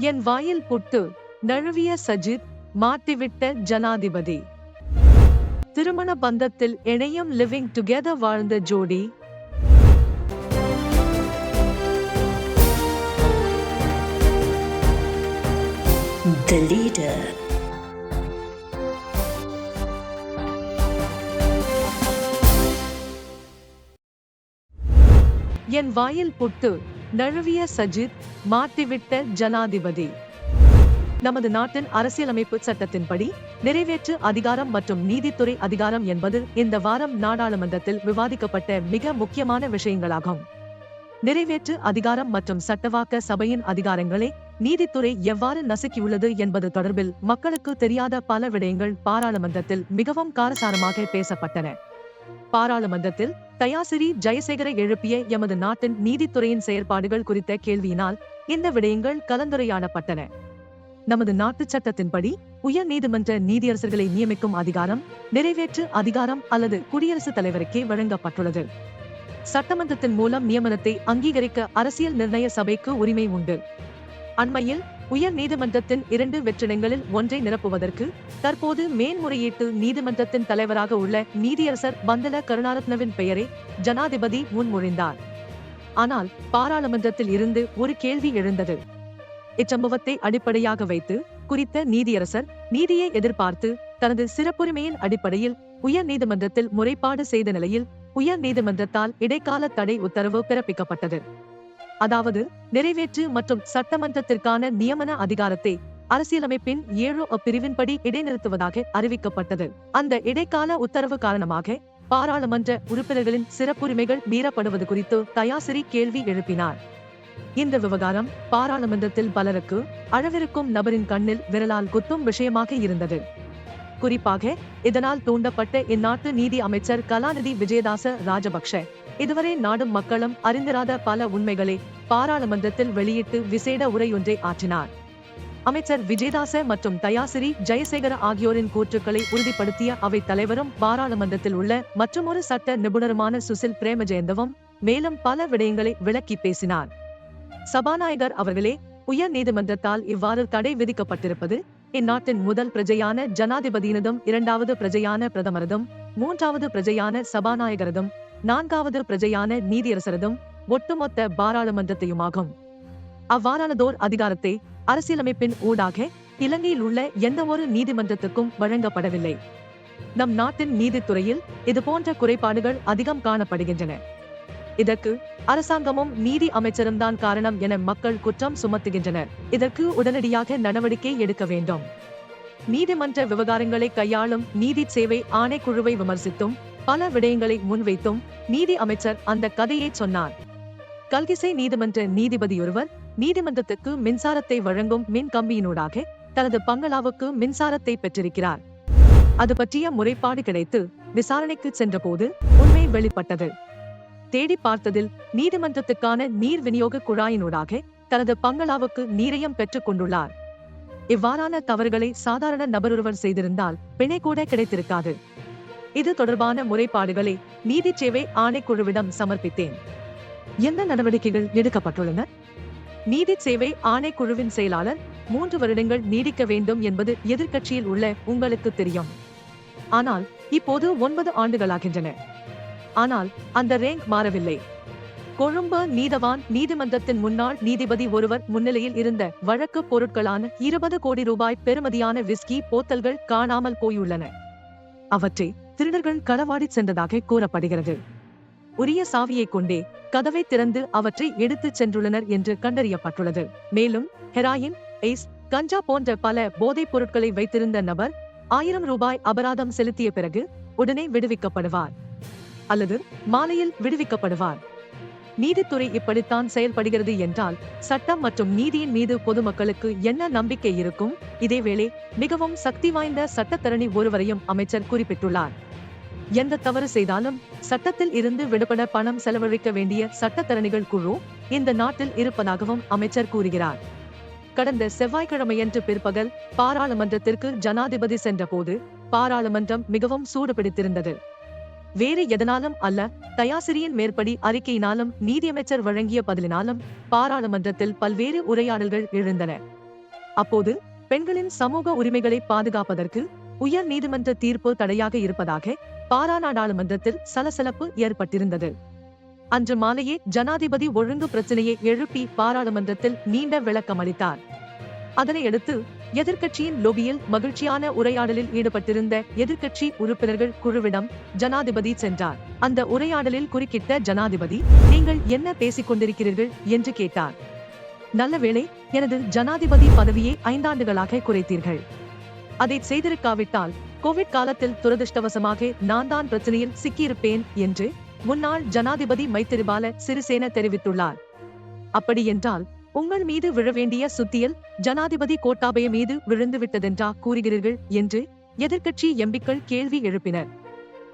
என் வாயில் புட்டு நழுவிய சஜித் மாட்டிவிட்ட ஜனாதிபதி திருமண பந்தத்தில் இணையம் லிவிங் டுகெதர் வாழ்ந்த ஜோடி The leader. என் வாயில் புட்டு நழுவிய சஜித் மாட்டிவிட்ட ஜனாதிபதி. நமது நாட்டின் அரசியலமைப்பு சட்டத்தின்படி நிறைவேற்று அதிகாரம் மற்றும் நீதித்துறை அதிகாரம் என்பது இந்த வாரம் நாடாளுமன்றத்தில் விவாதிக்கப்பட்ட மிக முக்கியமான விஷயங்களாகும். நிறைவேற்று அதிகாரம் மற்றும் சட்டவாக்க சபையின் அதிகாரங்களை நீதித்துறை எவ்வாறு நசுக்கியுள்ளது என்பது தொடர்பில் மக்களுக்கு தெரியாத பல விடயங்கள் பாராளுமன்றத்தில் மிகவும் காரசாரமாக பேசப்பட்டன. பாராளுமன்றத்தில் தயாசிரி ஜெயசேகர எழுப்பிய எமது நாட்டின் நீதித்துறையின் செயற்பாடுகள் குறித்த கேள்வியினால் இந்த விடயங்கள் கலந்துரையாடப்பட்டன. நமது நாட்டு சட்டத்தின்படி உயர் நீதிமன்ற நீதியரசர்களை நியமிக்கும் அதிகாரம் நிறைவேற்று அதிகாரம் அல்லது குடியரசுத் தலைவருக்கே வழங்கப்பட்டுள்ளது. சட்டமன்றத்தின் மூலம் நியமனத்தை அங்கீகரிக்க அரசியல் நிர்ணய சபைக்கு உரிமை உண்டு. அண்மையில் உயர் நீதிமன்றத்தின் இரண்டு வெற்றிடங்களில் ஒன்றை நிரப்புவதற்கு தற்போது மேன்முறையீட்டு நீதிமன்றத்தின் தலைவராக உள்ள நீதியரசர் பந்தல கருணாரத்னவின் பெயரை ஜனாதிபதி முன்மொழிந்தார். ஆனால் பாராளுமன்றத்தில் இருந்து ஒரு கேள்வி எழுந்தது. இச்சம்பவத்தை அடிப்படையாக வைத்து குறித்த நீதியரசர் நீதியை எதிர்பார்த்து தனது சிறப்புரிமையின் அடிப்படையில் உயர் நீதிமன்றத்தில் முறைப்பாடு செய்த நிலையில் உயர் நீதிமன்றத்தால் இடைக்கால தடை உத்தரவு பிறப்பிக்கப்பட்டது. அதாவது நிறைவேற்று மற்றும் சட்டமன்றத்திற்கான நியமன அதிகாரத்தை அரசியலமைப்பின் ஏழு பிரிவின்படி இடைநிறுத்துவதாக அறிவிக்கப்பட்டது. அந்த இடைக்கால உத்தரவு காரணமாக பாராளுமன்ற உறுப்பினர்களின் சிறப்புரிமைகள் மீறப்படுவது குறித்து தயாசிரி கேள்வி எழுப்பினார். இந்த விவகாரம் பாராளுமன்றத்தில் பலருக்கு அளவிருக்கும் நபரின் கண்ணில் விரலால் குத்தும் விஷயமாக இருந்தது. குறிப்பாக இதனால் தூண்டப்பட்ட இந்நாட்டு நீதி அமைச்சர் கலாநிதி விஜயதாச ராஜபக்ஷ இதுவரை நாடும் மக்களும் அறிந்திராத பல உண்மைகளை பாராளுமன்றத்தில் வெளியிட்டு விசேட உரையொன்றை ஆற்றினார். அமைச்சர் விஜயதாச மற்றும் தயாசிரி ஜெயசேகர ஆகியோரின் கூற்றுக்களை உறுதிப்படுத்திய அவை தலைவரும் பாராளுமன்றத்தில் உள்ள மற்றுமொரு சட்ட நிபுணருமான சுசில் பிரேமஜெயந்தவும் மேலும் பல விடயங்களை விளக்கி பேசினார். சபாநாயகர் அவர்களே உயர் நீதிமன்றத்தால் இவ்வாறு தடை விதிக்கப்பட்டிருப்பது இந்நாட்டின் முதல் பிரஜையான ஜனாதிபதியினதும் இரண்டாவது பிரஜையான பிரதமரதும் மூன்றாவது பிரஜையான சபாநாயகரதும் நான்காவது பிரஜையான நீதியரசரதும் ஒட்டுமொத்த பாராளுமன்றத்தையுமாகும். அவ்வாறானதோர் அதிகாரத்தை அரசியலமைப்பின் ஊடாக இலங்கையில் உள்ள எந்த ஒரு நீதிமன்றத்துக்கும் வழங்கப்படவில்லை. நம் நாட்டின் நீதித்துறையில் இதுபோன்ற குறைபாடுகள் அதிகம் காணப்படுகின்றன. இதற்கு அரசாங்கமும் நீதி அமைச்சரும் தான் காரணம் என மக்கள் குற்றம் சுமத்துகின்றனர். இதற்கு உடனடியாக நடவடிக்கை எடுக்க வேண்டும். நீதிமன்ற விவகாரங்களை கையாளும் நீதி சேவை ஆணைக்குழுவை விமர்சித்தும் பல விடயங்களை முன்வைத்தும் நீதி அமைச்சர் அந்த கதையை சொன்னார். கல்கிசை நீதிமன்ற நீதிபதியொருவர் நீதிமன்றத்துக்கு மின்சாரத்தை வழங்கும் மின் கம்பியினூடாக தனது பங்களாவுக்கு மின்சாரத்தை பெற்றிருக்கிறார். அது பற்றிய முறைப்பாடு கிடைத்து விசாரணைக்கு சென்றபோது உண்மை வெளிப்பட்டது. தேடி பார்த்ததில் நீதிமன்றத்துக்கான நீர் விநியோக குழாயினூடாக தனது பங்களாவுக்கு நீரையும் பெற்றுக் கொண்டுள்ளார். இவ்வாறான தவறுகளை சாதாரண நபரொருவர் செய்திருந்தால் பிணை கூட கிடைத்திருக்காது. இது தொடர்பான முறைப்பாடுகளை நீதி சேவை ஆணைக்குழுவிடம் சமர்ப்பித்தேன். என்ன நடவடிக்கைகள் எடுக்கப்பட்டுள்ளன? நீதி சேவை ஆணைக்குழுவின் செயலாளர் மூன்று வருடங்கள் நீடிக்க வேண்டும் என்பது எதிர்க்கட்சியில் உள்ள உங்களுக்கு தெரியும். ஆனால் இப்போது ஒன்பது ஆண்டுகளாகின்றன. ஆனால் அந்த ரேங்க் மாறவில்லை. கொழும்பு நீதவான் நீதிமன்றத்தின் முன்னாள் நீதிபதி ஒருவர் முன்னிலையில் இருந்த வழக்கு பொருட்களான இருபது கோடி ரூபாய் பெறுமதியான விஸ்கி போத்தல்கள் காணாமல் போயுள்ளன. அவற்றை திருடர்கள் களவாடிச் சென்றதாக கூறப்படுகிறது. உரிய சாவியை கொண்டே கதவை திறந்து அவற்றை எடுத்துச் சென்றுள்ளனர் என்று கண்டறியப்பட்டுள்ளது. மேலும் ஹெராயின் ஐஸ் கஞ்சா போன்ற பல போதைப் பொருட்களை வைத்திருந்த நபர் ஆயிரம் ரூபாய் அபராதம் செலுத்திய பிறகு உடனே விடுவிக்கப்படுவார் அல்லது மாலையில் விடுவிக்கப்படுவார். நீதித்துறை இப்படித்தான் செயல்படுகிறது என்றால் சட்டம் மற்றும் நீதியின் மீது பொதுமக்களுக்கு என்ன நம்பிக்கை இருக்கும்? இதேவேளை மிகவும் சக்தி வாய்ந்த சட்டத்தரணி ஒருவரையும் அமைச்சர் குறிப்பிட்டுள்ளார். எந்த தவறு செய்தாலும் சட்டத்தில் இருந்து விடுபட பணம் செலவழிக்க வேண்டிய சட்டத்தரணிகள் குழு இந்த நாட்டில் இருப்பதாகவும் அமைச்சர் கூறுகிறார். கடந்த செவ்வாய்க்கிழமையன்று பிற்பகல் பாராளுமன்றத்திற்கு ஜனாதிபதி சென்றபோது பாராளுமன்றம் மிகவும் சூடுபிடித்திருந்தது. வேறு எதனாலும் அல்ல தயாசிரியின் மேற்படி அறிக்கையினாலும் நீதியமைச்சர் வழங்கிய பதிலினாலும் பாராளுமன்றத்தில் பல்வேறு உரையாடல்கள் எழுந்தன. அப்போது பெண்களின் சமூக உரிமைகளை பாதுகாப்பதற்கு உயர் நீதிமன்ற தீர்ப்பு தடையாக இருப்பதாக பாராநாடாளுமன்றத்தில் சலசலப்பு ஏற்பட்டிருந்தது. அன்று மாலையே ஜனாதிபதி ஒழுங்கு பிரச்சனையை எழுப்பி பாராளுமன்றத்தில் நீண்ட விளக்கம் அளித்தார். அதனையடுத்து எதிர்க்கட்சியின் லொபியில் மகிழ்ச்சியான உரையாடலில் ஈடுபட்டிருந்த எதிர்க்கட்சி உறுப்பினர்கள் குழுவிடம் ஜனாதிபதி சென்றார். அந்த உரையாடலில் குறுக்கிட்ட ஜனாதிபதி நீங்கள் என்ன பேசிக் கொண்டிருக்கிறீர்கள்? என்று கேட்டார். நல்ல வேளை எனது ஜனாதிபதி பதவியை ஐந்தாண்டுகளாக குறைத்தீர்கள். அதை செய்திருக்காவிட்டால் கோவிட் காலத்தில் துரதிருஷ்டவசமாக நான் தான் பிரச்சனையில் சிக்கியிருப்பேன் என்று முன்னாள் ஜனாதிபதி மைத்திரிபால சிறிசேன தெரிவித்துள்ளார். அப்படியென்றால் உங்கள் மீது விழ வேண்டிய சுத்தியல் ஜனாதிபதி கோட்டாபய மீது விழுந்து விட்டதென்றா கூறுகிறீர்கள் என்று எதிர்க்கட்சி எம்பிக்கள் கேள்வி எழுப்பினர்.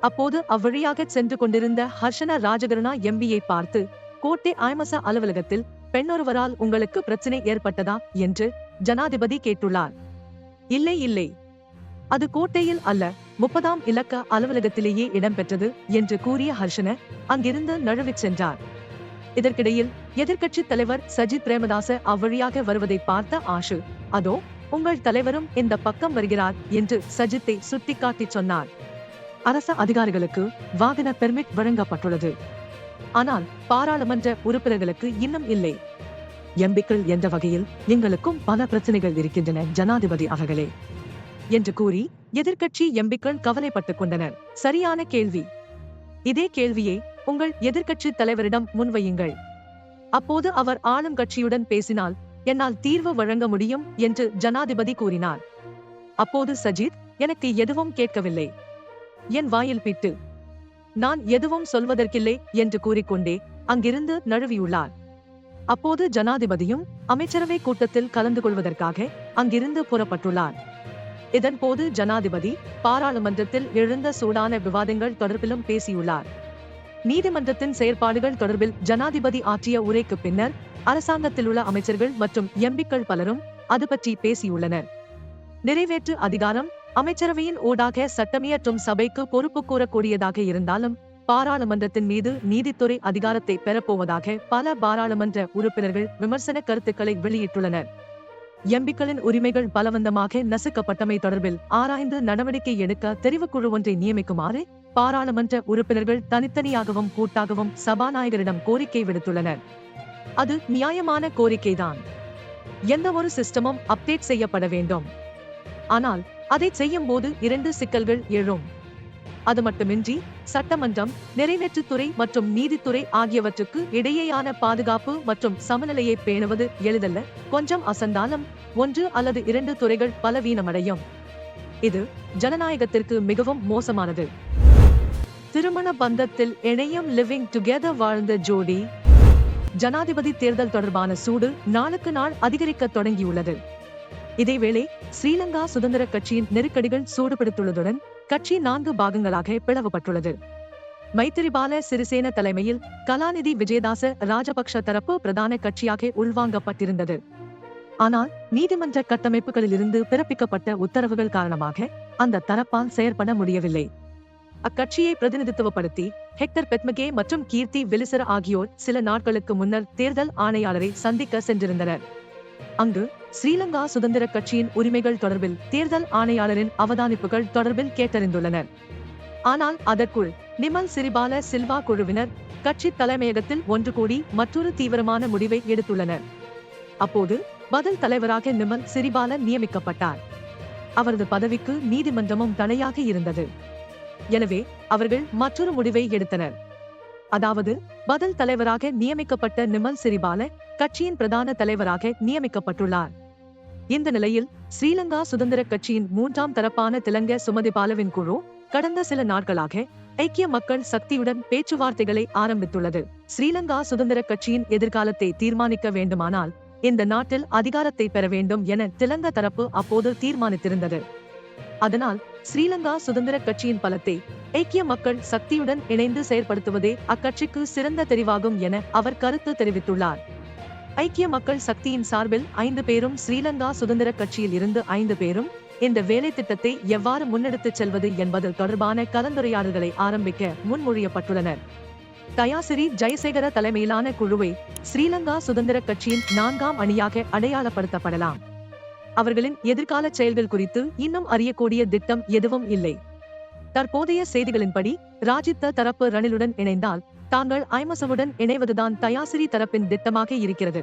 அப்போது அவ்வழியாக சென்று கொண்டிருந்த ஹர்ஷன ராஜகருணா எம்பியை பார்த்து கோட்டை ஆய்மச அலுவலகத்தில் பெண்ணொருவரால் உங்களுக்கு பிரச்சனை ஏற்பட்டதா என்று ஜனாதிபதி கேட்டுள்ளார். இல்லை இல்லை. அது கோட்டையில் அல்ல முப்பதாம் இலக்க அலுவலகத்திலேயே இடம்பெற்றது என்று கூறிய ஹர்ஷன அங்கிருந்து நழுவிச் சென்றார். இதற்கிடையில் எதிர்க்கட்சி தலைவர் சஜித் பிரேமதாச அவ்வழியாக வருவதை பார்த்த ஆஷு அதோ உங்கள் தலைவரும் இந்த பக்கம் வருகிறார் என்று சஜித்தை சுட்டிக்காட்டி சொன்னார். அரச அதிகாரிகளுக்கு வாகன பெர்மிட் வழங்கப்பட்டுள்ளது. ஆனால் பாராளுமன்ற உறுப்பினர்களுக்கு இன்னும் இல்லை. எம்பிக்கள் என்ற வகையில் எங்களுக்கும் பல பிரச்சனைகள் இருக்கின்றன ஜனாதிபதி அவர்களே. என்று கூறி எதிர்கட்சி எம்பிக்கள் கவலைப்பட்டுக் கொண்டனர். சரியான கேள்வி. இதே கேள்வியை உங்கள் எதிர்கட்சி தலைவரிடம் முன்வையுங்கள். அப்போது அவர் ஆளும் கட்சியுடன் பேசினால் என்னால் தீர்வு வழங்க முடியும் என்று ஜனாதிபதி கூறினார். அப்போது சஜித் எனக்கு எதுவும் கேட்கவில்லை. என் வாயில் பிட்டு. நான் எதுவும் சொல்வதற்கில்லை என்று கூறிக்கொண்டே அங்கிருந்து நழுவியுள்ளார். அப்போது ஜனாதிபதியும் அமைச்சரவை கூட்டத்தில் கலந்து கொள்வதற்காக அங்கிருந்து புறப்பட்டுள்ளார். இதன்போது ஜனாதிபதி பாராளுமன்றத்தில் எழுந்த சூடான விவாதங்கள் தொடர்பிலும் பேசியுள்ளார். நீதிமன்றத்தின் செயற்பாடுகள் தொடர்பில் ஜனாதிபதி ஆற்றிய உரைக்கு பின்னர் அரசாங்கத்தில் உள்ள அமைச்சர்கள் மற்றும் எம்பிக்கள் பலரும் அது பற்றி பேசியுள்ளனர். நிறைவேற்று அதிகாரம் அமைச்சரவையின் ஊடாக சட்டமியற்றும் சபைக்கு பொறுப்பு கூறக்கூடியதாக இருந்தாலும் பாராளுமன்றத்தின் மீது நீதித்துறை அதிகாரத்தை பெறப்போவதாக பல பாராளுமன்ற உறுப்பினர்கள் விமர்சன கருத்துக்களை வெளியிட்டுள்ளனர். எம்பிக்களின் உரிமைகள் பலவந்தமாக நசுக்கப்பட்டமை தொடர்பில் ஆராய்ந்து நடவடிக்கை எடுக்க தெரிவுக்குழு ஒன்றை நியமிக்குமாறு பாராளுமன்ற உறுப்பினர்கள் தனித்தனியாகவும் கூட்டாகவும் சபாநாயகரிடம் கோரிக்கை விடுத்துள்ளனர். அது நியாயமான கோரிக்கைதான். எந்த ஒரு சிஸ்டமும் அப்டேட் செய்யப்பட வேண்டும். ஆனால் அதை செய்யும் போது இரண்டு சிக்கல்கள் எழும். அது மட்டுமின்றி சட்டமன்றம் நிறைவேற்றுத்துறை மற்றும் நீதித்துறை ஆகியவற்றுக்கு இடையேயான பாதுகாப்பு மற்றும் சமநிலையை பேணுவது எளிதல்ல. கொஞ்சம் அசந்தாலும் ஒன்று அல்லது இரண்டு துறைகள் பலவீனமடையும். இது ஜனநாயகத்திற்கு மிகவும் மோசமானது. திருமண பந்தத்தில் இணையம் லிவிங் டுகெதர் வாழ்ந்த ஜோடி ஜனாதிபதி தேர்தல் தொடர்பான சூடு நாளுக்கு நாள் அதிகரிக்க தொடங்கியுள்ளது. இதேவேளை ஸ்ரீலங்கா சுதந்திர கட்சியின் நெருக்கடிகள் சூடுபிடித்துள்ளதுடன் கட்சி நான்கு பாகங்களாக பிளவுபட்டுள்ளது. மைத்திரிபால சிறிசேன தலைமையில் கலாநிதி விஜயதாச ராஜபக்ஷ தரப்பு பிரதான கட்சியாக உள்வாங்கப்பட்டிருந்தது. ஆனால் நீதிமன்ற கட்டமைப்புகளிலிருந்து பிறப்பிக்கப்பட்ட உத்தரவுகள் காரணமாக அந்த தரப்பால் செயற்பட முடியவில்லை. அக்கட்சியை பிரதிநிதித்துவப்படுத்தி ஹெக்டர் பெத்மகே மற்றும் கீர்த்தி வெலிசர் ஆகியோர் சில நாட்களுக்கு முன்னர் தேர்தல் ஆணையாளரை சந்திக்க சென்றிருந்தனர். அங்கு ஸ்ரீலங்கா சுதந்திர கட்சியின் உரிமைகள் தொடர்பில் தேர்தல் ஆணையாளரின் அவதானிப்புகள் தொடர்பில் கேட்டறிந்துள்ளனர். ஆனால் அதற்குள் நிமல் சிறிபால சில்வா குழுவினர் கட்சி தலைமையகத்தில் ஒன்று கூடி மற்றொரு தீவிரமான முடிவை எடுத்துள்ளனர். அப்போது பதில் தலைவராக நிமல் சிறிபால நியமிக்கப்பட்டார். அவரது பதவிக்கு நீதிமன்றமும் தடையாக இருந்தது. எனவே அவர்கள் மற்றொரு முடிவை எடுத்தனர். அதாவது பதில் தலைவராக நியமிக்கப்பட்ட நிமல் சிறிபால கட்சியின் பிரதான தலைவராக நியமிக்கப்பட்டுள்ளார். இந்த நிலையில் ஸ்ரீலங்கா சுதந்திர கட்சியின் மூன்றாம் தரப்பான திலங்க சுமதிபாலவின் குழு கடந்த சில நாட்களாக ஐக்கிய மக்கள் சக்தியுடன் பேச்சுவார்த்தைகளை ஆரம்பித்துள்ளது. ஸ்ரீலங்கா சுதந்திர கட்சியின் எதிர்காலத்தை தீர்மானிக்க வேண்டுமானால் இந்த நாட்டில் அதிகாரத்தை பெற வேண்டும் என திலங்க தரப்பு அப்போது தீர்மானித்திருந்தது. அதனால் ஸ்ரீலங்கா சுதந்திர கட்சியின் பலத்தை ஐக்கிய மக்கள் சக்தியுடன் இணைந்து செயற்படுத்துவதே அக்கட்சிக்கு சிறந்த தெரிவாகும் என அவர் கருத்து தெரிவித்துள்ளார். ஐக்கிய மக்கள் சக்தியின் சார்பில் ஐந்து பேரும் ஸ்ரீலங்கா சுதந்திர கட்சியில் இருந்து ஐந்து பேரும் இந்த வேலை திட்டத்தை எவ்வாறு முன்னெடுத்துச் செல்வது என்பது தொடர்பான கலந்துரையாடல்களை ஆரம்பிக்க முன்மொழியப்பட்டுள்ளனர். தயாசிரி ஜெயசேகர தலைமையிலான குழுவை ஸ்ரீலங்கா சுதந்திர கட்சியின் நான்காம் அணியாக அடையாளப்படுத்தப்படலாம். அவர்களின் எதிர்கால செயல்கள் குறித்து இன்னும் அறியக்கூடிய திட்டம் எதுவும் இல்லை. தற்போதைய செய்திகளின்படி ராஜித்த தரப்பு ரணிலுடன் இணைந்தால் தாங்கள் ஐமசவுடன் இணைவதுதான் தயாசிரி தரப்பின் திட்டமாக இருக்கிறது.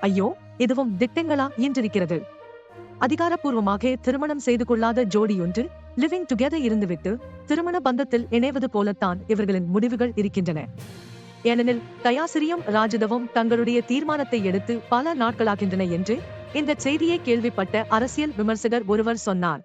ஐயோ இதுவும் திட்டங்களா என்றிருக்கிறது. அதிகாரப்பூர்வமாக திருமணம் செய்து கொள்ளாத ஜோடியொன்று லிவிங் டுகெதர் இருந்துவிட்டு திருமண பந்தத்தில் இணைவது போலத்தான் இவர்களின் முடிவுகள் இருக்கின்றன. ஏனெனில் தயாசிரியும் ராஜிதவும் தங்களுடைய தீர்மானத்தை எடுத்து பல நாட்களாகின்றன என்று இந்த செய்தியை கேள்விப்பட்ட அரசியல் விமர்சகர் ஒருவர் சொன்னார்.